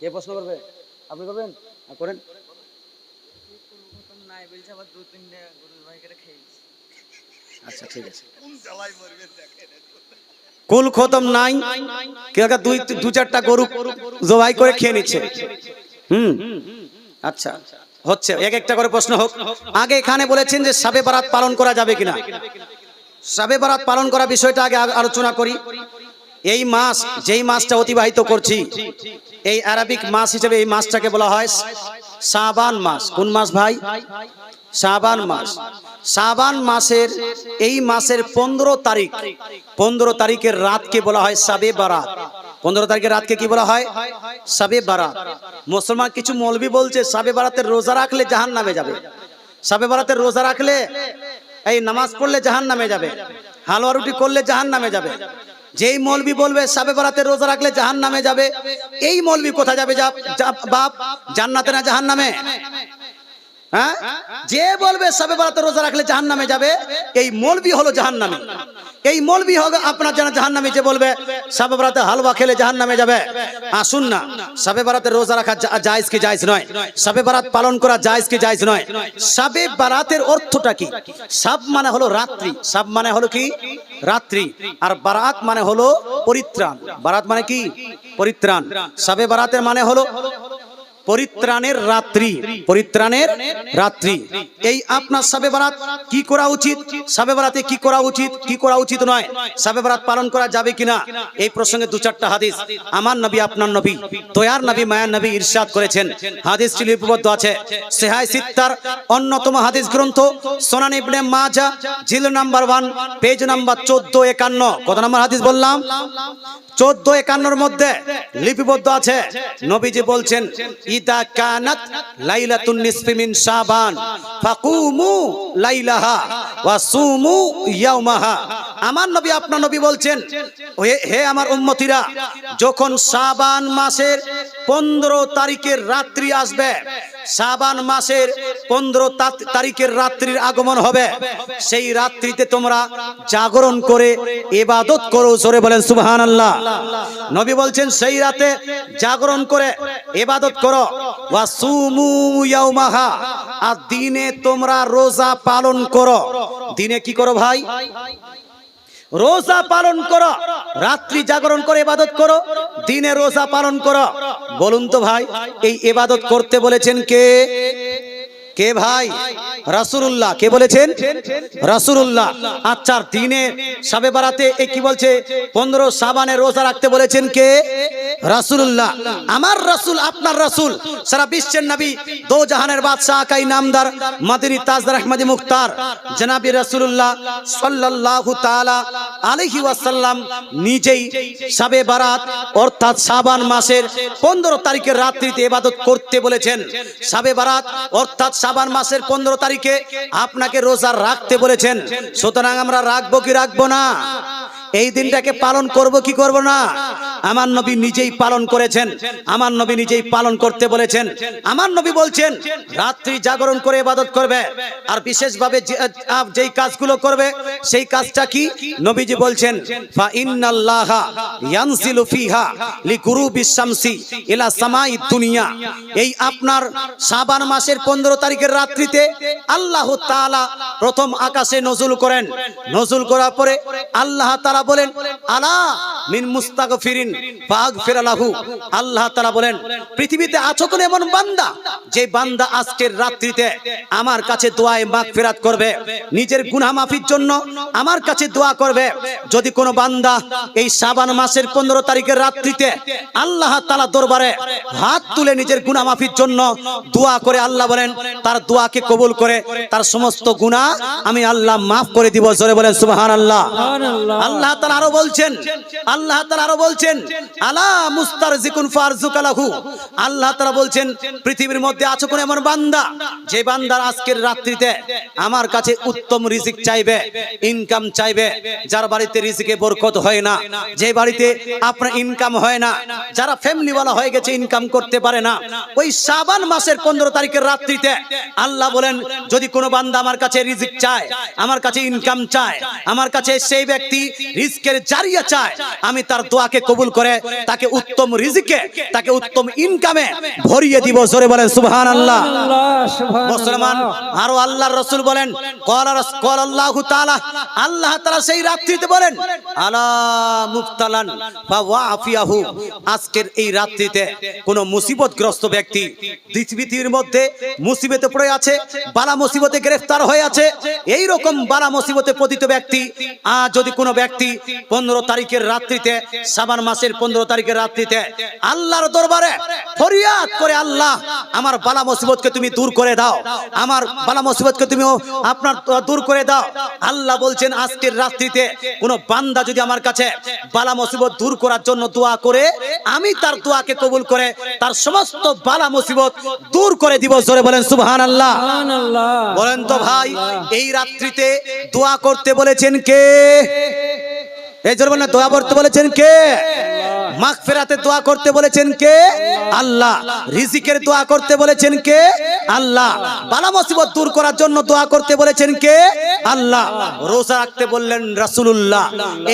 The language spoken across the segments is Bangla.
কে প্রশ্ন করবে? আপনি করবেন? করেন। নাই বলছে আবার দু তিনটে গরু জবাই করে খেয়েছি। আচ্ছা ঠিক আছে। কুল খতম নাই। দুই দু চারটা গরু জবাই করে খেয়ে নিচ্ছে। হুম। আচ্ছা হচ্ছে। এক একটা করে প্রশ্ন হোক। আগে এখানে বলেছেন যে সাবে বারাত পালন করা যাবে কিনা। সাবে বারাত পালন করা বিষয়টা আগে আলোচনা করি। এই মাস যেই মাসটা অতিবাহিত করছি এই আরবিক মাস হিসেবে এই মাসটাকে বলা হয় সাবান মাস। কোন মাস ভাই? সাবান মাস। সাবান মাসের এই মাসের পনেরো তারিখ, পনেরো তারিখের রাতকে বলা হয় সাবে বারাত। পনেরো তারিখের রাতকে কি বলা হয়? সাবে বারাত। মুসলমান কিছু মৌলবি বলছে, সাবে বারাতের রোজা রাখলে জাহান নামে যাবে। সাবে বারাতের রোজা রাখলে এই নামাজ পড়লে জাহান নামে যাবে। হালুয়া রুটি করলে জাহান নামে যাবে। যেই মৌলবি বলবে, সাবে বারাতের রোজা রাখলে জাহান নামে যাবে। এই মৌলবি কোথায় যাবে বাপ? জান্নাতে না জাহান নামে হ্যাঁ? যে বলবে সবে বারাতে রোজা রাখলে জাহান নামে যাবে, এই মৌলবি হলো জাহান নামে এই মৌলবি হবে আপনার জানা জাহান নামে যে বলবে, সবে বারাতে হালুয়া খেলে জাহান নামে যাবে আসুন না। সবে বারাতে রোজা রাখা জায়েজ কি জায়েজ নয়? সবে বারাত পালন করা জায়েজ কি জায়েজ নয়? সবে বারাতের অর্থটা কি? সাব মানে হলো রাত্রি। সাব মানে হলো কি? রাত্রি। আর বারাত মানে হলো পরিত্রাণ। বারাত মানে কি? পরিত্রাণ। সবে বারাতের মানে হলো পরিত্রাণের রাত্রি পরিত্রাণের রাত্রি। এই আপনার সাবে বারাত কি করা উচিত? সাবে বারাতে কি করা উচিত? কি করা উচিত নয়? সাবে বারাত পালন করা যাবে কিনা? এই প্রসঙ্গে দু চারটা হাদিস। আমার নবী, আপনার নবী, দয়ার নবী, মায়ার নবী ইরশাদ করেছেন। হাদিস লিপিবদ্ধ আছে। সেহাই সিত্তার অন্যতম হাদিস গ্রন্থ সোনান ইবনে মাজা, জিল নাম্বার ওয়ান, পেজ নাম্বার চোদ্দ একান্ন। কত নাম্বার হাদিস বললাম? চোদ্দ একান্নর মধ্যে লিপিবদ্ধ আছে। নবীজি বলছেন কানাত লাইলাতুন নিসফি মিন শাবান, ফাকুমু লাইলাহা ওয়া সুমু ইয়াউমাহা। আমার নবী আপনার নবী বলছেন হে আমার উম্মতিরা, যখন শাবান মাসের পনেরো তারিখের রাত্রি আসবে শাবান মাসের পনেরো তারিখের রাত্রির আগমন হবে। সেই রাত্রিতে তোমরা জাগরণ করে এবাদত করো, জোরে বলেন সুবহান আল্লাহ নবী বলছেন, সেই রাতে জাগরণ করে এবাদত করো। আর দিনে তোমরা রোজা পালন করো। দিনে কি করো ভাই? রোজা পালন করো। রাত্রি জাগরণ করে এবাদত করো। দিনে রোজা পালন করো। বলুন তো ভাই এই এবাদত করতে বলেছেন কে? কে ভাই? রাসূলুল্লাহ। কে বলেছেন? রাসূলুল্লাহ। আচ্ছা দিনে সাবে বারাতে এ কি বলছে? পনেরো সাবানে রোজা রাখতে বলেছেন কে? রাসূলুল্লাহ। আমার রাসূল, আপনার রাসূল। সারা বিশ্বের নবী দো জাহানের বাদশাহ আকাই নামদার মাদিনী তাজদার আহমদি মুখতার। জনাবি রাসূলুল্লাহ সাল্লাল্লাহু তাআলা আলাইহি ওয়াসাল্লাম নিজেই সাবে বারাত, অর্থাৎ সাবান মাসের পনেরো তারিখের রাত্রিতে ইবাদত করতে বলেছেন। সাবে বারাত, অর্থাৎ সাবান মাসের পনেরো তারিখে আপনাকে রোজা রাখতে বলেছেন। সুতরাং আমরা রাখব কি রাখব না? এই দিনটাকে পালন করব কি করব না? আমার নবী নিজেই পালন করেছেন। আমার নবী নিজেই পালন করতে বলেছেন। আমার নবী বলছেন, রাত্রি জাগরণ করে ইবাদত করবে। আর বিশেষভাবে যেই কাজগুলো করবে, সেই কাজটা কি? নবীজি বলছেন, ফা ইন্নাল্লাহা ইয়ানজিলু ফিহা লিগুরুবিশ শামসি ইলা সামাই দুনিয়া। এই আপনার শাবান মাসের 15 তারিখের রাত্রিতে আল্লাহ তাআলা প্রথম আকাশে নজুল করেন। নজুল করার পরে আল্লাহ তাআলা বলেন আলা মিন মুস্তাগফিরিন ফাগফির লাহু আল্লাহ তাআলা বলেন পৃথিবীতে আছো কোন এমন বান্দা যে বান্দা আজকের রাত্রিতে আমার কাছে দোয়ায় মাগফিরাত করবে নিজের গুনাহ মাফির জন্য আমার কাছে দোয়া করবে। যদি কোনো বান্দা এই শাবান মাসের পনেরো তারিখের রাত্রিতে আল্লাহ তালা দরবারে হাত তুলে নিজের গুনাহ মাফির জন্য দোয়া করে আল্লাহ বলেন তার দোয়াকে কবুল করে তার সমস্ত গুনাহ আমি আল্লাহ মাফ করে দিব। জোরে বলেন সুবহান আল্লাহ আল্লাহ তালা আরও বলছেন, আল্লাহ তালা আরও বলছেন, আলা মুস্তার জিকুন ফারজুকালাহু আল্লাহ তালা বলছেন, পৃথিবীর মধ্যে আছো কোন এমন বান্দা, যে বান্দার আজকের রাত্রিতে আমার কাছে উত্তম রিজিক চাইবে ইনকাম চাইবে, যার বাড়িতে রিজিকে বরকত হয় না, যে বাড়িতে আপনার ইনকাম হয় না, যারা ফ্যামিলি ওয়ালা হয়ে গেছে ইনকাম করতে পারে না, ওই শাবান মাসের পনেরো তারিখের রাত্রিতে আল্লাহ বলেন, যদি কোনো বান্দা আমার কাছে রিজিক চায়, আমার কাছে ইনকাম চায়, আমার কাছে সেই ব্যক্তি রিজকের জারিয়া চায়। আমি তার দোয়াকে কবুল করে তাকে উত্তম রিজিকে তাকে উত্তম ইনকামে ভরিয়ে দিব জোরে বলেন সুবহান আল্লাহ মুসলমান আরও আল্লাহর রসুল বলেন আল্লাহ তাআলা আল্লাহ তাআলা সেই রাত্রিতে বলেন আলা মুফতালান ফাওয়াফিয়াহু আজকের এই রাত্রিতে কোন মুসিবতগ্রস্ত ব্যক্তি পৃথিবীর মধ্যে মুসিবতে পড়ে আছে বালা মুসিবতে গ্রেফতার হয়ে আছে এই রকম বালা মুসিবতে পতিত ব্যক্তি আজ যদি কোনো ব্যক্তি পনেরো তারিখের রাত্রিতে সাবান মাসের পনেরো তারিখের রাত্রিতে আল্লাহর দরবারে ফরিয়াদ করে আল্লাহ আমার বালা মুসিবতকে তুমি দূর করে দাও। আমার বালা মুসিবতকে তুমি আপনার দূর করে দাও। আল্লাহ বলছেন আজকের রাত্রিতে কোনো বান্দা যদি আমার কাছে বালা মুসিবত দূর করার জন্য দোয়া করে আমি তার দোয়াকে কবুল করে তার সমস্ত বালা মুসিবত দূর করে দিব। জোরে বলেন সুবহান আল্লাহ বলেন তো ভাই এই রাত্রিতে দোয়া করতে বলেছেন কে? এই জন্য দয়া করতে বলেছেন কে? মাগফিরাতে দোয়া করতে বলেছেন কে? আল্লাহ। রিজিকের দোয়া করতে বলেছেন কে? আল্লাহ। বালা মুসিবত দূর করার জন্য দোয়া করতে বলেছেন কে? আল্লাহ। রোজা রাখতে বললেন রাসূলুল্লাহ।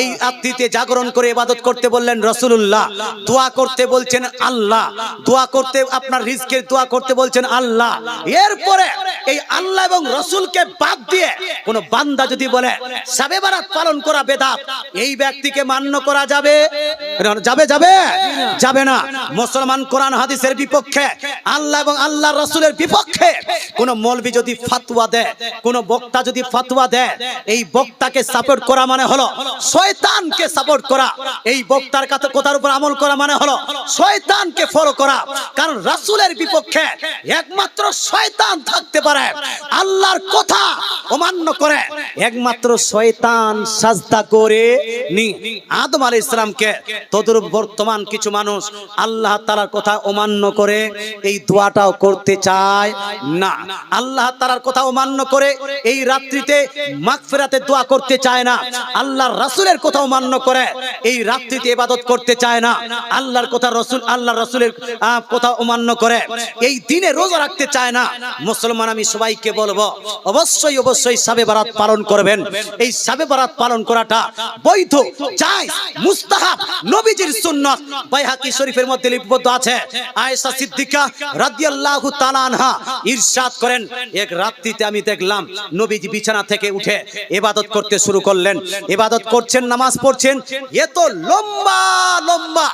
এই রাত্রিতে জাগরণ করে ইবাদত করতে বললেন রাসূলুল্লাহ। দোয়া করতে বলছেন আল্লাহ। দোয়া করতে আপনার রিজকের দোয়া করতে বলছেন আল্লাহ। এরপরে এই আল্লাহ এবং রসুলকে বাদ দিয়ে কোন বান্দা যদি বলে সাবে বারাত পালন করা বেদাত, এই ব্যক্তিকে মান্য করা যাবে যাবে। যাবে? যাবে না। মুসলমান কোরআন হাদিসের বিপক্ষে, আল্লাহ এবং আল্লাহ রসুলের বিপক্ষে কোন মৌলবি যদি ফাতোয়া দেয়, কোন বক্তা যদি ফাতোয়া দেয়, এই বক্তাকে সাপোর্ট করা মানে হলো শয়তানকে সাপোর্ট করা। এই বক্তার কাছে কথার উপর আমল করা মানে হলো শয়তানকে ফলো করা। কারণ রাসূলের বিপক্ষে একমাত্র শয়তান থাকতে পারে, আল্লাহর কথা অমান্য করে। একমাত্র শয়তান সাজদা করে নি। আদম আলাইহিস সালামকে তদুর বর্তমান কিছু মানুষ আল্লাহ তাআলার কথা অমান্য করে এই দোয়াটাও করতে চায় না। আল্লাহ তাআলার কথা অমান্য করে এই রাত্রিতে মাগফিরাতে দোয়া করতে চায় না। আল্লাহর রাসূলের কথা অমান্য করে এই রাত্রিতে ইবাদত করতে চায় না। আল্লাহর কথা রসুল, আল্লাহর রসুলের কথা অমান্য করে এই দিনে রোজা রাখতে চায় না। মুসলমান, আমি সবাইকে বলব, অবশ্যই অবশ্যই সাবে বারাত পালন করবেন। এই সাবে বারাত পালন করাটা বৈধ চাই মুস্তাহাব নবীজির সুন্নাত বাইহাকি শরীফের মধ্যে লিপিবদ্ধ আছে। আয়েশা সিদ্দিকা রাদিয়াল্লাহু তাআলা আনহা ইরশাদ করেন, এক রাত্রিতে আমি দেখলাম নবীজি বিছানা থেকে উঠে ইবাদত করতে শুরু করলেন। ইবাদত করছেন, নামাজ পড়ছেন, এত লম্বা লম্বা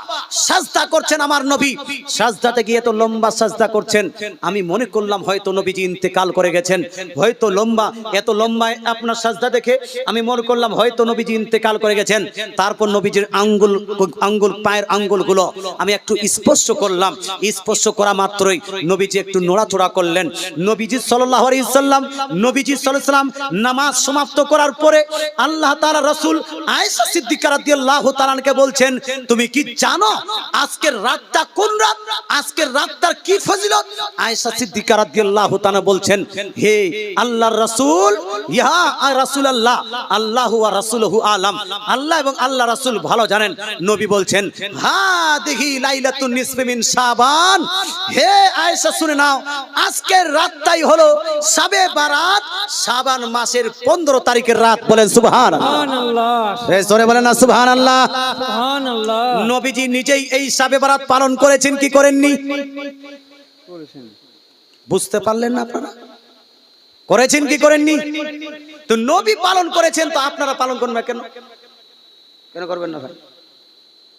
সাজদা করছেন আমার নবী। সাজদাতে গিয়ে এত লম্বা সাজদা করছেন, আমি মনে করলাম হয়তো নবীজি ইন্তেকাল করে গেছেন, হয়তো লম্বা, এত লম্বা আপনার সাজদা দেখে আমি মনে করলাম হয়তো নবীজি ইন্তেকাল করে গেছেন। তারপর নবীজির আঙ্গুল আঙ্গুল পায়ের আঙ্গুলগুলো আমি একটু স্পর্শ করলাম। স্পর্শ করা মাত্রই নবীজি একটু নোড়াচোড়া করলেন। নবীজি সাল্লাম নবীজি সাল্লাম নামাজ সমাপ্ত করার পরে আল্লাহ তাআলা রাসূল আয়েশা সিদ্দিকা রাদিয়াল্লাহু বলছেন, তুমি কি জানো আজকের রাতটা কোন রাত? আজকের রাতটার কি ফজিলত? আয়েশা সিদ্দিকা রাদিয়াল্লাহু তাআলা বলছেন, হে আল্লাহর রাসূল ইয়া রাসূলুল্লাহ, আল্লাহু ওয়া রাসূলুহু আলাম। আল্লাহ এবং আল্লাহ রাসূল ভালো জানেন। নবী বলছেন হাদিহি লাইলাতুন নিসফি মিন শাবান। হে আয়েশা শুনে নাও আজকের রাতটাই হলো শাবে বারাত শাবান মাসের 15 তারিখের রাত বলেন সুবহান জোরে বলেন না সুবহান আল্লাহ নবীজি নিজেই এই শাবে বারাত পালন করেছেন কি করেননি? বুঝতে পারলেন না আপনারা? করেছেন কি করেননি? তো নবী পালন করেছেন তো আপনারা পালন করবেন না কেন? কেন করবেন না ভাই?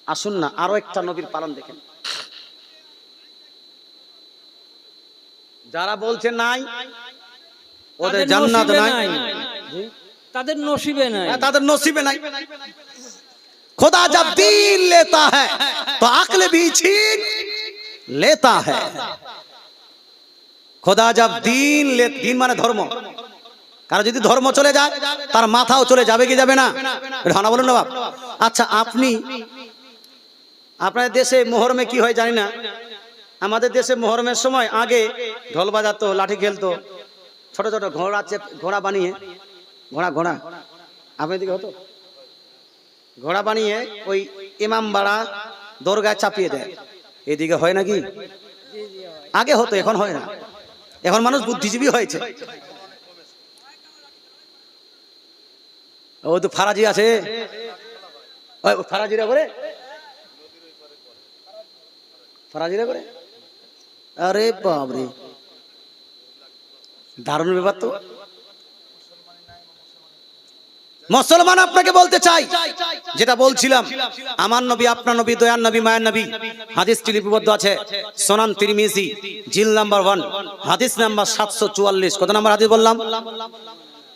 আসুন না আরও একটা নবীর পালন দেখেন। যারা বলছে নাই ওদের জান্নাত নাই। তাদের নসিবে নাই। তাদের নসিবে নাই। খোদা যা দিন লেতা হ্যাঁ তো আকলে ভি ছিন লেতা হ্যাঁ খোদা যা দিন দিন মানে ধর্ম। কারও যদি ধর্ম চলে যায় তার মাথাও চলে যাবে কি যাবে না? এটা হানা বলুন না বাপ। আচ্ছা আপনি আপনার দেশে মোহরমে কি হয় জানি না। আমাদের দেশে মোহরমের সময় আগে ঢোল বাজাতো, লাঠি খেলতো, ছোট ছোট ঘোড়া ঘোড়া বানিয়ে, ঘোড়া ঘোড়া। আপনার দিকে হতো? ঘোড়া বানিয়ে ওই ইমাম বাড়া দরগায় চাপিয়ে দেয়। এদিকে হয় নাকি? আগে হতো, এখন হয় না। এখন মানুষ বুদ্ধিজীবী হয়েছে। ও তো ফারাজি আছে। ফারাজিরা করে ফারাজিরা করে? আরে বাবরে দারুণ ব্যাপার তো। মুসলমান আপনাকে বলতে চাই, যেটা বলছিলাম, আমার নবী, আপনার নবী দয়ান নবী, মায়ের নবী হাদিসটি লিপিবদ্ধ আছে, সোনান তিরমিজি, জিল নাম্বার ওয়ান, হাদিস নাম্বার সাতশো চুয়াল্লিশ, কত নাম্বার হাদিস বললাম?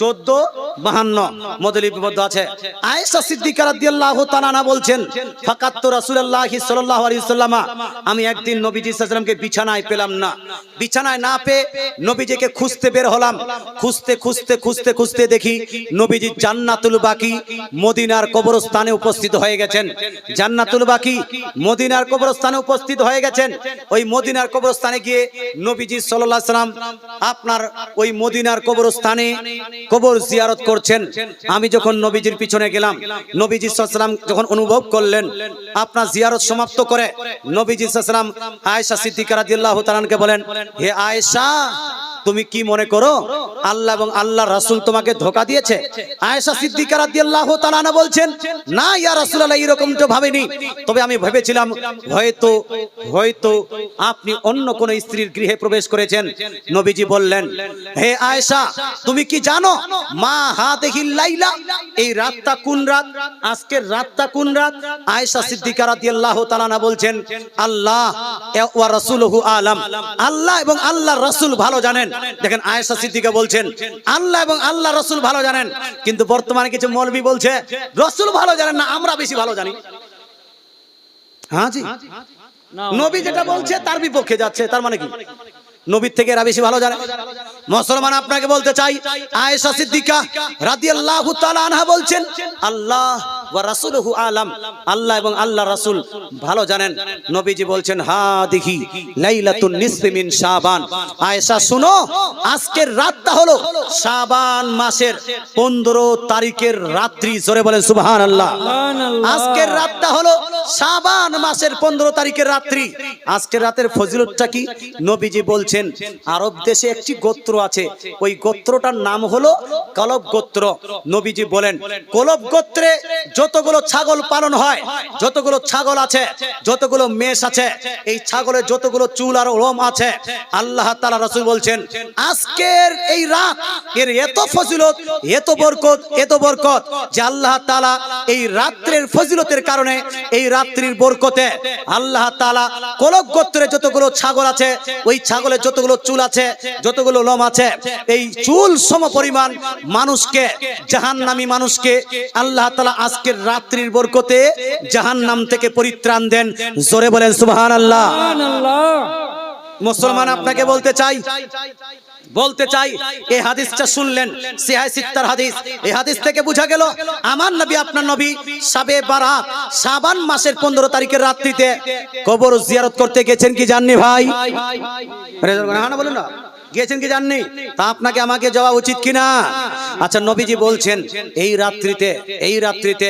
চোদ্দ, বাহান্ন মধ্যে লিপিবদ্ধ আছে। আয়েশা সিদ্দিকা রাদিয়াল্লাহু বলছেন ফাকাত রাসূলুল্লাহি আমি একদিন নবীজি সাল্লামকে বিছানায় পেলাম না। বিছানায় না পেয়ে নবীজিকে খুঁজতে বের হলাম। খুঁজতে খুঁজতে খুঁজতে খুঁজতে দেখি নবীজি জান্নাতুল বাকি মদিনার কবরস্থানে উপস্থিত হয়ে গেছেন। জান্নাতুল বাকি মদিনার কবরস্থানে উপস্থিত হয়ে গেছেন। ওই মদিনার কবরস্থানে গিয়ে নবীজি সাল্লাল্লাহু সাল্লাম আপনার ওই মদিনার কবরস্থানে কবর জিয়ারত করছেন। আমি যখন নবীজির পিছনে গেলাম, নবীজি সাল্লাম যখন অনুভব করলেন, আপনার জিয়ারত সমাপ্ত করে, নবীজি সাল্লাম আয়েশা সিদ্দিকা রাদিয়াল্লাহু বলেন, হে আয়েশা, তুমি কি মনে করো, আল্লাহ এবং আল্লাহ রাসুল তোমাকে ধোকা দিয়েছে? আয়েশা সিদ্দিকা রাদিয়াল্লাহু তাআলা বলছেন, না, ইয়া রাসূলুল্লাহ এরকম তো ভাবিনি। তবে আমি ভেবেছিলাম, হয়তো হয়তো আপনি অন্য কোন স্ত্রীর গৃহে প্রবেশ করেছেন। নবীজি বললেন, হে আয়েশা, তুমি কি জানো মা হা দেখিল লাইলা এই রাতটা কোন রাত? আজকের রাতটা কোন রাত? আয়েশা সিদ্দিকা রাদিয়াল্লাহু তাআলা না বলছেন আল্লাহ ওয়া রাসূলুহু আলাম। আল্লাহ এবং আল্লাহর রাসূল ভালো জানেন। দেখেন আয়েশা সিদ্দিকা বলছেন আল্লাহ এবং আল্লাহ রাসূল ভালো জানেন। কিন্তু বর্তমানে কিছু মৌলবি বলছে রাসূল ভালো জানেন না আমরা বেশি ভালো জানি। হ্যাঁ জি নবী যেটা বলছে তার বিপক্ষে যাচ্ছে তার মানে কি? নবীর থেকে এরা বেশি ভালো জানে। মুসলমান আপনাকে বলতে চাই, আয়েশা সিদ্দিকা রাদিয়াল্লাহু তাআলা আনহা বলছেন, আল্লাহ ওয়া রাসূলুহু আলাম। আল্লাহ এবং আল্লাহ রাসূল ভালো জানেন। নবীজি বলছেন হা দেখি লাইলাতুন নিসফি মিন শাবান। আয়েশা শুনো আজকের রাতটা হলো শাবান মাসের 15 তারিখের রাত্রি। জোরে বলেন সুবহানাল্লাহ। আজকের রাতটা হলো শাবান মাসের পনেরো তারিখের রাত্রি। আজকের রাতের ফজিলতটা কি? নবীজি বলছেন আরব দেশে একটি গোত্র আছে। ওই গোত্রটার নাম হলো কলব গোত্র। নবীজি বলেন কলব গোত্রে যতগুলো ছাগল পালন হয়, যতগুলো ছাগল আছে, যতগুলো মেষ আছে, এই ছাগলের যতগুলো চুল আর লোম আছে, আল্লাহ তালা রাসূল বলছেন, আজকের এই রাত এর এত ফজিলত, এত বরকত এত বরকত যে আল্লাহ তালা এই রাত্রের ফজিলতের কারণে এই রাত্রির বরকতে আল্লাহ তালা কলক গোত্রে যতগুলো ছাগল আছে, ওই ছাগলের যতগুলো চুল আছে, যতগুলো লোম আছে, এই চুল সম পরিমাণ মানুষকে, জাহান্নামী মানুষকে আল্লাহ তাআলা আজকের রাত্রির বরকতে জাহান নাম থেকে পরিত্রাণ দেন। জোরে বলেন সুবহানাল্লাহ। সুবহানাল্লাহ। মুসলমান আপনাকে বলতে চাই বলতে চাই এই হাদিসটা শুনলেন সিহাই সিত্তার হাদিস। এই হাদিস থেকে বোঝা গেল আমার নবী আপনার নবী সাবে বারাত সাবান মাসের পনেরো তারিখের রাত্রিতে কবর জিয়ারত করতে গেছেন কি জাননি ভাই? হ্যাঁ বলুন না? গিয়েছেন কি জাননি? তা আপনাকে আমাকে যাওয়া উচিত কিনা? আচ্ছা নবীজি বলছেন, এই রাত্রিতে এই রাত্রিতে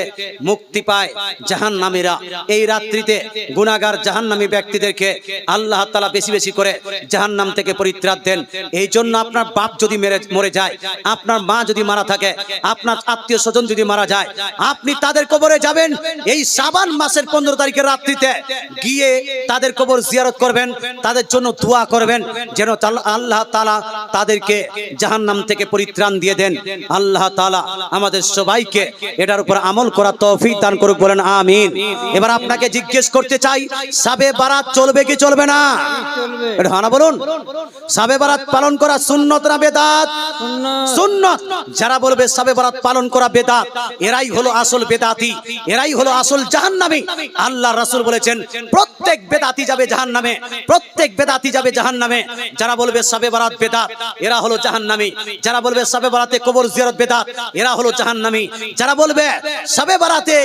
মুক্তি পায় জাহান্নামীরা। এই রাত্রিতে গুনাহগার জাহান্নামী ব্যক্তিদেরকে আল্লাহ তালা বেশি বেশি করে জাহান্নাম থেকে পরিত্রাণ দেন। এই জন্য আপনার বাপ যদি মেরে, মরে যায়, আপনার মা যদি মারা থাকে, আপনার আত্মীয় স্বজন যদি মারা যায়, আপনি তাদের কবরে যাবেন। এই সাবান মাসের পনেরো তারিখের রাত্রিতে গিয়ে তাদের কবর জিয়ারত করবেন, তাদের জন্য দোয়া করবেন, যেন আল্লাহ তালা তাদেরকে জাহান্নাম থেকে পরিত্রাণ দিয়ে দেন। আল্লাহ তালা আমাদের সবাইকে এটার উপর আমল করা তৌফিক দান করুক বলেন, আমিন। এবার আপনাকে জিজ্ঞেস করতে চাই, সাবে বারাত চলবে কি চলবে না? এটা হানা বলুন। সাবে বারাত পালন করা সুন্নত না বেদাত? সুন্নত। যারা বলবে সাবে বারাত পালন করা বেদাত, এরাই হলো আসল বেদাতি, এরাই হলো আসল জাহান্নামী। আল্লাহ রাসূল বলেছেন, প্রত্যেক বেদাতি যাবে জাহান্নামে, প্রত্যেক বেদাতি যাবে জাহান্নামে। যারা বলবে সাবে বারাত বেদাত এরা হলো জাহান্নামী। যারা বলবে বারাতে কবর জিয়ারত বেদাত এরা হলো জাহান্নামী। যারা বলবে বারাতে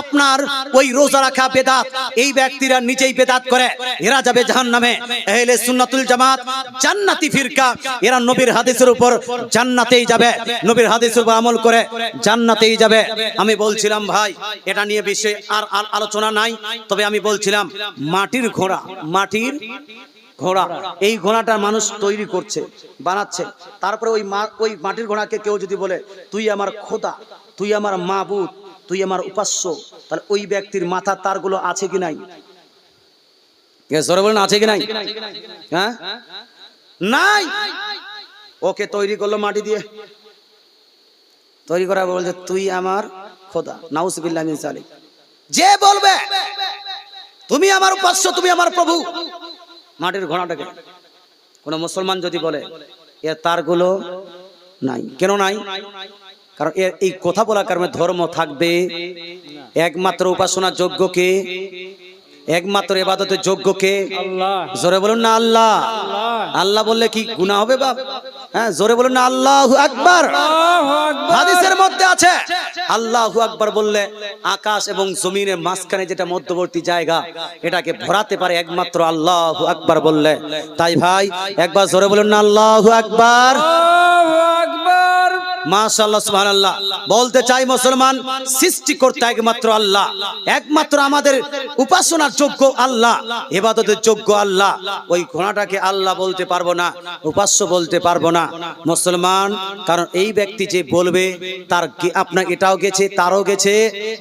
আপনার ওই রোজা রাখা বেদাত এই ব্যক্তিরা নিজেই বেদাত করে, এরা যাবে জাহান্নামে। এহলে সুন্নাতুল জামাত জান্নাতি ফিরকা, এরা নবীর হাদিসের উপর জান্নাতেই যাবে, নবীর হাদিসের উপর আমল করে জান্নাতেই যাবে। আমি বলছিলাম, ভাই, এটা নিয়ে বেশি আর আলোচনা নাই। তবে আমি বলছিলাম, মাটির ঘোড়া, মাটির ঘোড়া। এই ঘোড়াটা মানুষ তৈরি করছে, বানাচ্ছে। তারপরে ওই মা ওই মাটির ঘোড়াকে কেউ যদি বলে, তুই আমার খোদা, তুই আমার মাবুদ, তুই আমার উপাস্য, তাহলে ওই ব্যক্তির মাথার তারগুলো আছে কি নাই? বলেন, আছে কি নাই? হ্যাঁ? নাই! ওকে তৈরি করল মাটি দিয়ে। তৈরি করা বলছে, তুই আমার খোদা নাউসবিল্লাহ যে বলবে, তুমি আমার উপাস্য, তুমি আমার প্রভু। মাটির ঘোড়াটাকে। কোন মুসলমান যদি বলে এর তারগুলো নাই। কেন নাই? কারণ এর এই কথা বলার কারণে ধর্ম থাকবে। একমাত্র উপাসনা যোগ্যকে একমাত্র এবাদতের যোগ্যকে। কে জোরে বলুন না আল্লাহ। আল্লাহ। আল্লাহ বললে কি গুণা হবে বাপ? হ্যাঁ জোরে বলুন না আল্লাহ আকবার। হাদিসের মধ্যে আছে। আল্লাহু আকবার বললে আকাশ এবং জমিনের মাঝখানে যেটা মধ্যবর্তী জায়গা এটাকে ভরাতে পারে একমাত্র আল্লাহ আকবার বললে। তাই ভাই একবার জোরে বলুন না আল্লাহু আকবার। আল্লাহু আকবার মাশাআল্লাহ, সুবহানাল্লাহ। বলতে চাই মুসলমান, সৃষ্টিকর্তা একমাত্র আল্লাহ। একমাত্র আমাদের উপাসনার যোগ্য আল্লাহ, ইবাদতের যোগ্য আল্লাহ। ওই ঘোড়াটাকে আল্লাহ বলতে পারব না, উপাস্য বলতে পারব না। মুসলমান, কারণ এই ব্যক্তি যে বলবে, তার আপনার এটাও গেছে, তারও গেছে,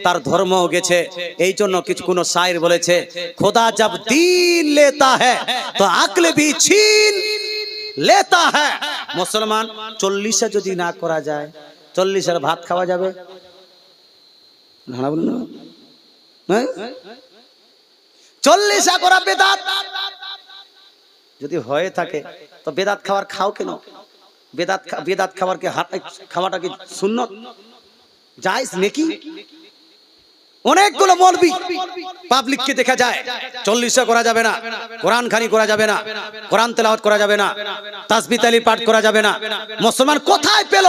তার ধর্মও গেছে। এই জন্য কিছু কোনো শায়ের বলেছে, খোদা জব দিন লেতা হ্যাঁ তো আকলে ভি লেতা হ্যাঁ। মুসলমান, চল্লিশে যদি না করা যায়, চল্লিশের ভাত খাওয়া যাবে? হ্যাঁ? চল্লিশা করা বেদাত? যদি হয়ে থাকে, তো বেদাত খাওয়ার খাও কেন? বেদাত বেদাত খাবার কি খাওয়াটা কি শূন্য যাইস নাকি? অনেকগুলো মলবি পাবলিককে দেখা যায়। চল্লিশে করা যাবে না। কোরআন খানি করা যাবে না। কোরআন তেলাওয়াত করা যাবে না। তাসবি তালি পাঠ করা যাবে না। মুসলমান কোথায় পেল?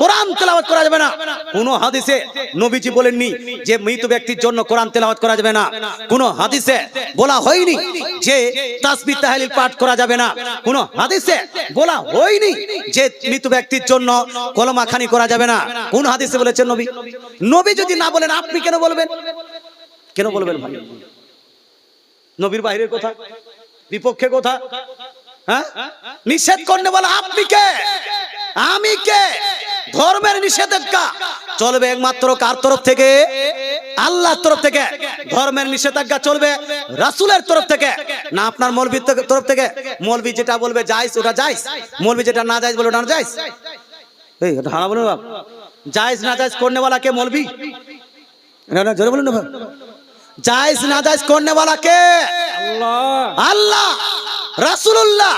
কোরআন তেলাওয়াত করা যাবে না। কোন হাদিসে নবীজি বলেননি যে মৃত ব্যক্তির জন্য কোরআন তেলাওয়াত করা যাবে না। কোন হাদিসে বলা হয়নি যে তাসবি তাহলিল, পাঠ করা যাবে না। কোন হাদিসে বলা হয়নি যে মৃত ব্যক্তির জন্য কলমা খানি করা যাবে না। কোন হাদিসে বলেছেন নবী? নবী যদি না বলেন, আপনি কেন বলবেন? কেন বলবেন ভাই? নবীর বাইরের কথা? বিপক্ষে কথা? হ্যাঁ? নিষেধ করতে বলে, আপনি কে? আমি কে? ধর্মের নিষেধাজ্ঞা? চলবে একমাত্র কার তরফ থেকে? আল্লাহর তরফ থেকে। ধর্মের নিষেধাজ্ঞা চলবে রাসূলের তরফ থেকে। না আপনার মৌলবীর তরফ থেকে? মৌলবী যেটা বলবে যাইস ওটা যাইস মৌলবী যেটা না যাইস বলে ওটা না যাইস এই হারা বলুন বাপ যাইস না যাইস করনে वाला কে মৌলবী? না না জোরে বলুন না জায়েজ না জায়েজ করনে वाला কে? আল্লাহ। আল্লাহ রাসূলুল্লাহ।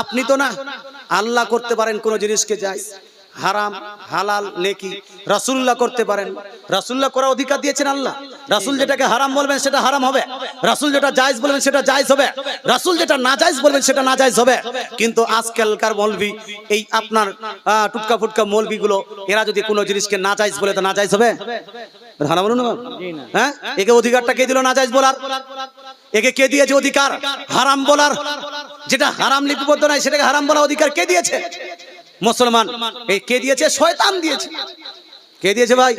আপনি তো না আল্লাহ করতে পারেন কোন জিনিসকে জায়েজ। হারাম, হালাল, নেকি। রাসূলুল্লাহ করতে পারেন। রাসূলুল্লাহ করার অধিকার দিয়েছেন আল্লাহ। রাসূল যেটাকে হারাম বলবেন সেটা হারাম হবে। রাসুল যেটা জায়জ বলবেন সেটা জায়জ হবে। রাসুল যেটা না জায়েজ বলবেন সেটা না জায়েজ হবে। কিন্তু আজকালকার মৌলবি এই আপনার টুটকা ফুটকা মৌলবিগুলো এরা যদি কোনো জিনিসকে না জায়েজ বলে তো না জায়েজ হবে? হারাম বলুন হ্যাঁ? একে অধিকারটা কে দিল না জায়েজ বলার? একে কে দিয়েছে অধিকার? হারাম বলার। যেটা হারাম লিপিবদ্ধ নাই, সেটাকে হারাম বলার অধিকার কে দিয়েছে? মুসলমান, এই কে দিয়েছে? শয়তান দিয়েছে। কে দিয়েছে ভাই?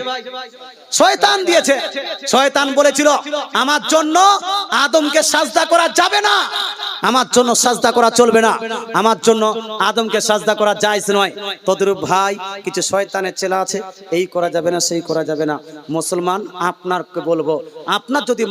শয়তান দিয়েছে। শয়তান বলেছিল, আমার জন্য আদমকে সাজদা করা যাবে না। আমার জন্য সাজদা করা চলবে না। আমার জন্য আদমকে সাজদা করা জায়েজ নয়। তদরূপ ভাই, কিছু শয়তানের চেলা আছে, এই করা যাবে না, সেই করা যাবে না। মুসলমান, আপনারকে বলব, আপনার যদি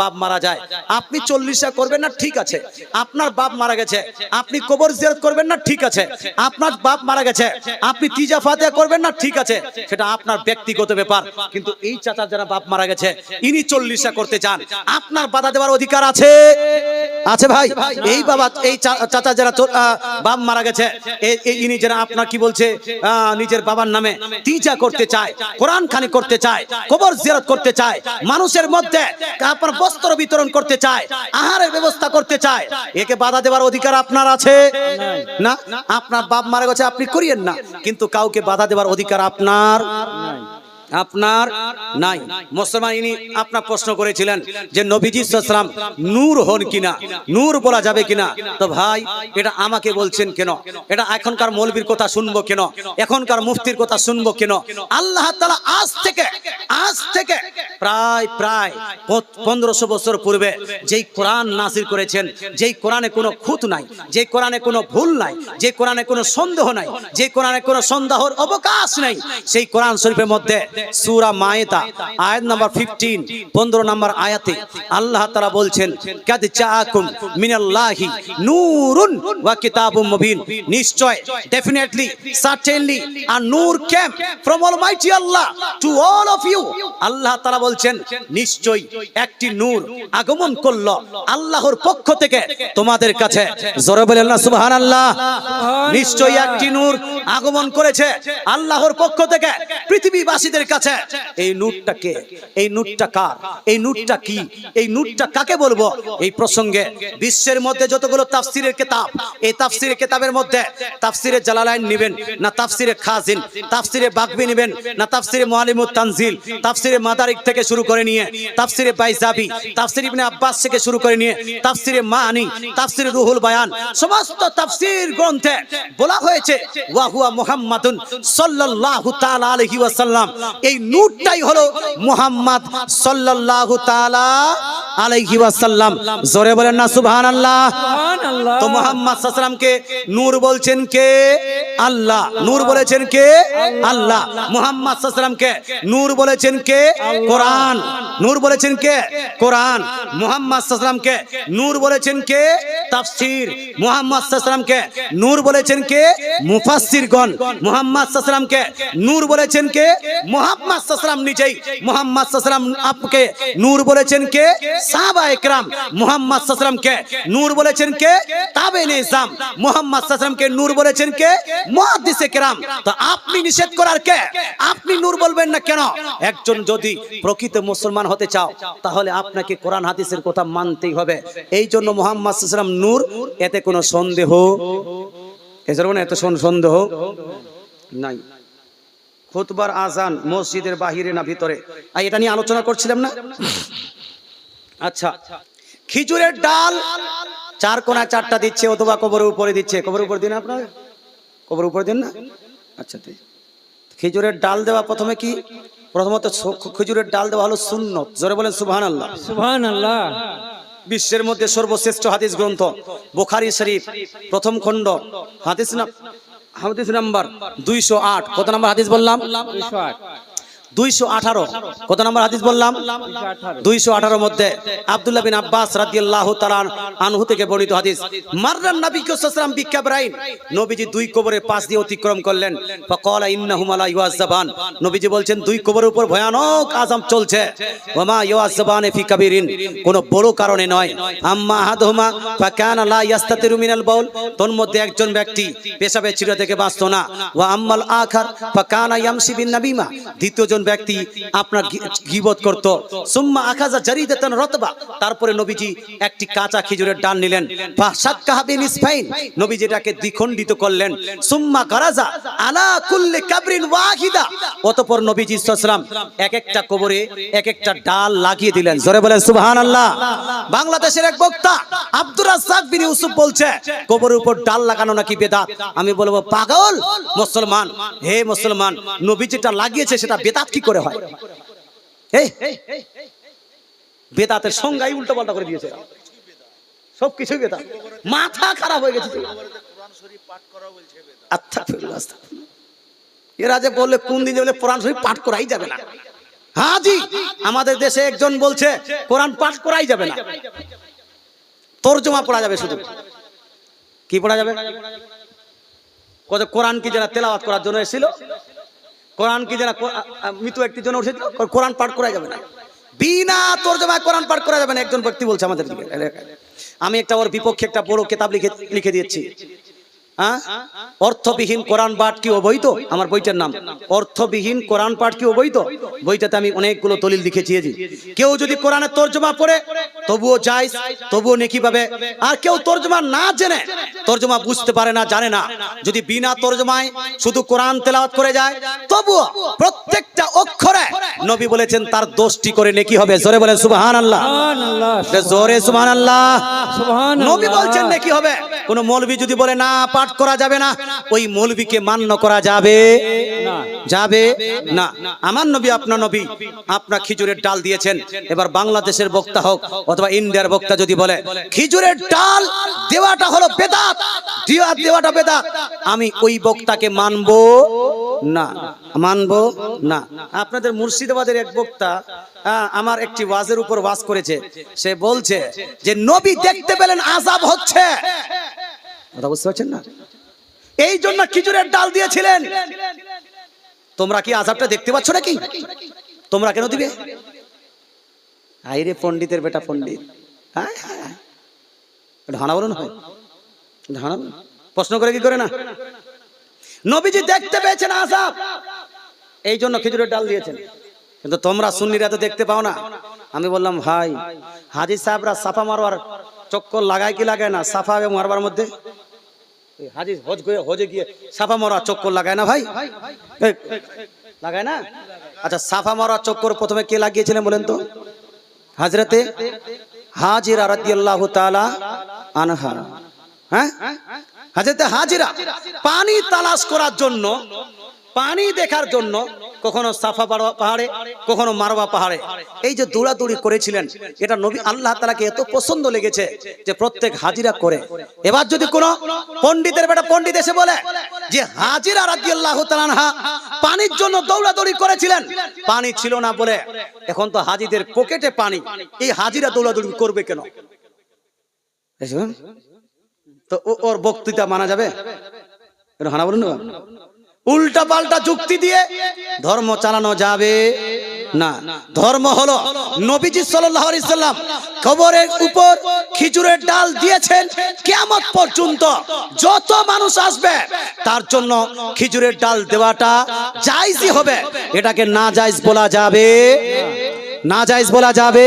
বাপ মারা যায়, আপনি চল্লিশা করবেন না, ঠিক আছে। আপনার বাপ মারা গেছে, আপনি কবর জিয়ারত করবেন না, ঠিক আছে। আপনার বাপ মারা গেছে, আপনি তিজা ফাতে করবেন না, ঠিক আছে। সেটা আপনার ব্যক্তিগত ব্যাপার। কিন্তু এই চাচা যারা বাপ মারা গেছে, ইনি চল্লিশা করতে চান। আপনার বাধা দেওয়ার অধিকার আছে? আছে ভাই? এই বাবা এই চাচা যারা বাপ মারা গেছে ইনি যারা আপনার কি বলছে নিজের বাবার নামে তিজা করতে চায় কোরআন খানি করতে চায় কবর জিয়ারত করতে চায় মানুষের মধ্যে আপনার বস্ত্র বিতরণ করতে চায় আহারের ব্যবস্থা করতে চায় একে বাধা দেওয়ার অধিকার আপনার আছে? না। আপনার বাপ মারা গেছে আপনি করিয়েন না কিন্তু কাউকে বাধা দেওয়ার অধিকার আপনার? আপনার নাই। মুসলমান ইনি আপনার প্রশ্ন করেছিলেন যে নবীজি সাল্লাম নূর হন কিনা? নূর বলা যাবে কিনা? তো ভাই, এটা আমাকে বলছেন কেন? এটা এখনকার মৌলবীর কথা শুনব কেন? এখনকার মুফতির কথা শুনব কেন? আল্লাহ তাআলা আজ থেকে আজ থেকে প্রায় প্রায় পনেরোশো বছর পূর্বে যেই কোরআন নাসির করেছেন, যেই কোরআনে কোনো খুঁত নাই যে কোরআনে কোনো ভুল নাই যে কোরআনে কোনো সন্দেহ নাই যে কোরআনে কোনো সন্দেহর অবকাশ নাই, সেই কোরআন শরীফের মধ্যে সূরা মায়েতা আয়াত নাম্বার 15 15 নম্বর আয়াতে আল্লাহ তাআলা বলছেন, কাদ জাআকুম মিনাল্লাহি নূরুন ওয়া কিতাবুম মুবিন। নিশ্চয় ডেফিনেটলি সার্টেনলি আ নূর came? From almighty Allah to all of you আল্লাহ তাআলা বলছেন নিশ্চয় একটি নূর আগমন করল আল্লাহর পক্ষ থেকে তোমাদের কাছে। জোরে বলেন না, সুবহানাল্লাহ। নিশ্চয়ই একটি নূর আগমন করেছে আল্লাহর পক্ষ থেকে পৃথিবীবাসীদের কাছে? এই নূরটা কে? এই নূরটা কার? এই নূরটা কি? এই নূরটা কাকে বলব? এই প্রসঙ্গে বিশ্বের মধ্যে যতগুলো তাফসিরের কিতাব, এই তাফসিরের কিতাবের মধ্যে তাফসিরে জালালাইন নেবেন, না তাফসিরে খাজিন, তাফসিরে বাগবি নেবেন, না তাফসিরে মুআলিমুত তানজিল, তাফসিরে মাদারিক থেকে শুরু করে নিয়ে তাফসিরে বাইজাবি, তাফসির ইবনে আব্বাস থেকে শুরু করে নিয়ে তাফসিরে মানি তাফসিরে রুহুল বায়ান, সমস্ত তাফসির গ্রন্থে বলা হয়েছে, ওয়া হুয়া মুহাম্মাদুন সাল্লাল্লাহু তাআলা আলাইহি ওয়াসাল্লাম। এই নূরটাই হলো মুহাম্মদ সাল্লাল্লাহু তাআলা আলাইহি ওয়াসাল্লাম। জোরে বলেন না সুবহানাল্লাহ। সুবহানাল্লাহ। তো মোহাম্মদ সাল্লামকে নূর বলছেন কে? আল্লাহ। নূর বলেছেন কে? আল্লাহ। মোহাম্মদ সাল্লামকে নূর বলেছেন কে? কোরআন। নূর বলেছেন কে? কোরআন। মোহাম্মদ সাল্লামকে নূর বলেছেন কে? তাফসীর। মোহাম্মদ সাল্লামকে নূর বলেছেন কে? মুফাসসিরগণ। মোহাম্মদ সাল্লামকে নূর বলেছেন কে? মোহাম্মদ সাল্লাম নিজেই। মোহাম্মদ সাল্লাম আপকে নূর বলেছেন কে? সাহাবা একরাম মোহাম্মদ সাল্লামকে নূর বলেছেন কে? তাবে নিজাম মোহাম্মদ সাল্লামকে নূর বলেছেন কে? মুহাদ্দিসে কেরাম। তো আপনি নিষেধ করার কে? আপনি নূর বলবেন না কেন? একজন যদি প্রকৃত মুসলমান হতে চাও, তাহলে আপনাকে কোরআন হাদিসের কথা মানতেই হবে। এই জন্য মোহাম্মদ সাল্লাম নূর, এতে কোনো সন্দেহ? না এত সন্দেহ? নাই। খুতবার আজান মসজিদের বাহিরে না ভিতরে। আর এটা নিয়ে আলোচনা করছিলাম না? আচ্ছা খিজুরের ডাল চার কোনা চারটা দিচ্ছে অথবা কবরের উপরে দিচ্ছে। কবরের উপরে দিন আপনার? কবরের উপরে দিন না? আচ্ছা খেজুরের ডাল দেওয়া প্রথমে কি? প্রথমত খেজুরের ডাল দেওয়া হলো সুন্নত। জোরে বলেন সুবহান আল্লাহ সুবহানাল্লাহ। বিশ্বের মধ্যে সর্বশ্রেষ্ঠ হাদিস গ্রন্থ বোখারি শরীফ প্রথম খণ্ড। হাদিস না হাদিস নাম্বার দুইশো আট। কত নাম্বার হাদিস বললাম? 208 দুইশো আঠারো। কত নাম্বার হাদিস বললাম? 218 দুইশো আঠারো মধ্যে বিন আব্বাস রাদিয়াল্লাহু তাআলা আনহু থেকে বর্ণিত হাদিস। মাররান নবী বিকাবরাইন। নবীজি দুই কবরের পাশ দিয়ে অতিক্রম করলেন। ফাকালা ইন্নাহুমা লা নবীজি দুই কবরের উপর ভয়ানক চলছে। ফি কোন বড় কারণে নয়। আম্মা আহাদুহুমা ফাকানা লা ইয়াস্তাতিরু মিনাল বাউল। তোর মধ্যে একজন ব্যক্তি পেশাবে চিরা থেকে বাঁচতো না। ওয়া আম্মাল আখার ফাকানা ইয়ামশি বিন নাবিমা। দ্বিতীয়জন ব্যক্তি আপনার গীবত করত। সুম্মা আখাজা জারিদাতান রতবা। তারপরে নবীজি একটি কাঁচা খেজুরের ডাল নিলেন। নবীজি এটাকে দ্বিখণ্ডিত করলেন। সুম্মা গারাজা আলা কাবরিন ওয়াহিদা। নবীজি এক একটা কবরে এক একটা ডাল লাগিয়ে দিলেন। জোরে বলেন বাংলাদেশের এক বক্তা আব্দুর রাজ্জাক বিন ইউসুফ বলছে, কবরের উপর ডাল লাগানো নাকি বেদাত? আমি বলব, পাগল মুসলমান, হে মুসলমান নবী যেটা লাগিয়েছে সেটা বেদাত কি করে হয়? বেদাতের সংজ্ঞাই উল্টো পাল্টা করে দিয়েছে। সব বেদাত। মাথা খারাপ হয়ে গেছে। এরা যে বললে কোন দিন বলে কোরআন শরীফ পাঠ করাই যাবে না। হ্যাঁ জি আমাদের দেশে একজন বলছে, কোরআন পাঠ করাই যাবে না। তর্জমা পড়া যাবে শুধু। কি পড়া যাবে? কোরআন কি যারা তেলাওয়াত করার জন্য এসেছিল? কোরআন কি জানা মৃত ব্যক্তির জন্য উঠেছিল কোরআন পাঠ করা যাবে না। বিনা তর্জমায় কোরআন পাঠ করা যাবে না, একজন ব্যক্তি বলছে আমাদের আমি একটা ওর বিপক্ষে একটা বড় কেতাব লিখে লিখে দিয়েছি। হ্যাঁ? অর্থবিহীন কোরআন পাঠ কি অবৈধ? আমার বইটার নাম। অর্থবিহীন কোরআন পাঠ কি অবৈধ? বইটাতে আমি অনেকগুলো দলিল লিখেছি এই কেউ যদি কোরআনের তর্জমা পড়ে তবুও যায় তবুও নেকি পাবে আর কেউ তর্জমা না জেনে তর্জমা বুঝতে পারে না জানে না। যদি বিনা তর্জমায় শুধু কোরআন তেলাওয়াত করে যায় তবুও প্রত্যেকটা অক্ষরে নবী বলেছেন তার দোষটি করে নেকি হবে। জোরে বলেন সুবহানাল্লাহ। সুবহানাল্লাহ। জোরে সুবহানাল্লাহ। সুবহানাল্লাহ। নবী বলছেন নাকি হবে। কোন মৌলবী যদি বলে না পাঠ করা যাবে না ওই মৌলবীকে মান্য করা যাবে। না। যাবে? না। আমার নবী আপনার নবী আপনার খিজুরের ডাল দিয়েছেন। এবার বাংলাদেশের বক্তা হোক অথবা ইন্ডিয়ার বক্তা যদি বলে খিজুরের ডাল দেওয়াটা হলো বেদাত দেওয়া দেওয়াটা বেদাত। আমি ওই বক্তাকে মানবো? না। মানবো? না। আপনাদের মুর্শিদাবাদের এক বক্তা আমার একটি ওয়াজের উপর ওয়াজ করেছে। সে বলছে যে নবী দেখতে পেলেন আজাব হচ্ছে। কথা বুঝতে পারছেন না? এই জন্য খিজুরের ডাল দিয়েছিলেন। তোমরা কি আজাবটা দেখতে পাচ্ছ নাকি? তোমরা কেন দিবে? আইরে পণ্ডিতের বেটা পণ্ডিত। হ্যাঁ হ্যাঁ বলুন। হয় ঢানা প্রশ্ন করে কি করে না? নবীজি দেখতে পেয়েছেন আজাব এই জন্য খেজুরের ডাল দিয়েছেন। কিন্তু তোমরা সুন্নিরা তো দেখতে পাও না। আমি বললাম, ভাই, হাজি সাহেবরা সাফা মারবার চক্কর লাগায় কি লাগায় না? সাফা এবং মারবার মধ্যে? হাজি হজ গিয়ে হজে গিয়ে সাফা মরা চক্কর লাগায় না ভাই? লাগায় না? আচ্ছা সাফা মরা চক্কর প্রথমে কে লাগিয়েছিলেন বলেন তো? হাজরাতে হাজিরা রাদিয়াল্লাহু তাআলা আনহা। হ্যাঁ? হাজরাতে হাজিরা পানি তালাশ করার জন্য পানি দেখার জন্য কখনো সাফা পাহাড়ে, কখনো মারবা পাহাড়ে। এই যে দৌড়াদৌড়ি করেছিলেন, এটা নবী আল্লাহ তালাকে এত পছন্দ লেগেছে যে প্রত্যেক হাজিরা করে। এবার যদি কোনো পণ্ডিতের বেটা পণ্ডিত এসে বলে যে, হাজিরা রাদিয়াল্লাহু তাআলা আনহা, পানির জন্য দৌড়াদৌড়ি করেছিলেন? পানি ছিল না বলে। এখন তো হাজিদের পকেটে পানি। এই হাজিরা দৌড়াদৌড়ি করবে কেন? তো ওর বক্তৃতা মানা যাবে? হানা বলুন না উল্টা পাল্টা যুক্তি দিয়ে ধর্ম চালানো যাবে না। ধর্ম হলো নবীজি সাল্লাম কবরের উপর খিজুরের ডাল দিয়েছেন কেমন পর্যন্ত। যত মানুষ আসবে, তার জন্য খিচুরের ডাল দেওয়াটা জায়েজই হবে। এটাকে না জায়জ বলা যাবে না জায়েজ বলা যাবে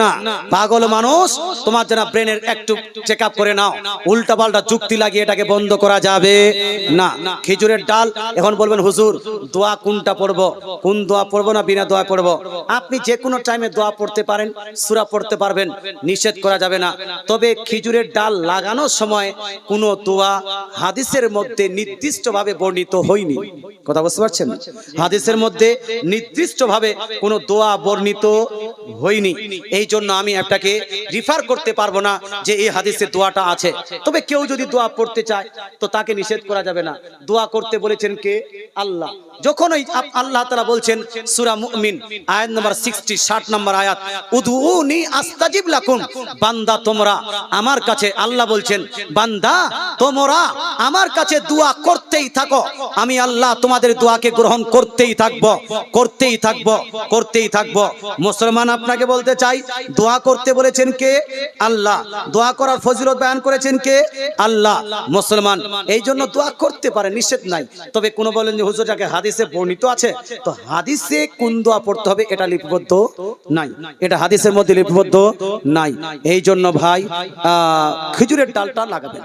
না। পাগল মানুষ, তোমার যেন ব্রেনের একটু চেক করে নাও। উল্টা পাল্টা যুক্তি লাগিয়ে এটাকে বন্ধ করা যাবে না। খেজুরের ডাল, এখন বলবেন, হুজুর, দোয়া কোনটা পড়ব? কোন দোয়া পড়ব না বিনা দোয়া পড়ব? আপনি যে কোনো টাইমে দোয়া পড়তে পারেন, সুরা পড়তে পারবেন, নিষেধ করা যাবে না। তবে খেজুরের ডাল লাগানোর সময় কোনো দোয়া হাদিসের মধ্যে নির্দিষ্টভাবে বর্ণিত হয়নি। কথা বুঝতে পারছেন? হাদিসের মধ্যে নির্দিষ্টভাবে কোনো দোয়া হয়নি। এই জন্য আমি আপনাকে রিফার করতে পারব না যে এই হাদিসে দোয়াটা আছে। তবে কেউ যদি দোয়া পড়তে চায়, তো তাকে নিষেধ করা যাবে না। দোয়া করতে বলেছেন কে? আল্লাহ। যখন ওই আল্লাহ তারা বলছেন, সুরা মুমিন, আয়াত নাম্বার সিক্সটি ষাট নম্বর আয়াত উদুনি আস্তাজিব লাকুম, বান্দা তোমরা, আমার কাছে আল্লাহ বলছেন, বান্দা তোমরা, আমার কাছে দোয়া করতেই থাকো। আমি আল্লাহ তোমাদের দোয়াকে গ্রহণ করতেই থাকব করতেই থাকব করতেই থাকব। মুসলমান আপনাকে বলতে চাই, দোয়া করতে বলেছেন কে? আল্লাহ। দোয়া করার ফজিলত বয়ান করেছেন কে? আল্লাহ। মুসলমান, এই জন্য দোয়া করতে পারে, নিষেধ নাই। তবে কোন বলেন যে হুজুরটাকে হাদিসে বর্ণিত আছে, তো হাদিসে কোন দোয়া পড়তে হবে এটা লিপিবদ্ধ নাই। এটা হাদিসের মধ্যে লিপিবদ্ধ নাই। এই জন্য ভাই খেজুরের ডালটা লাগাবেন।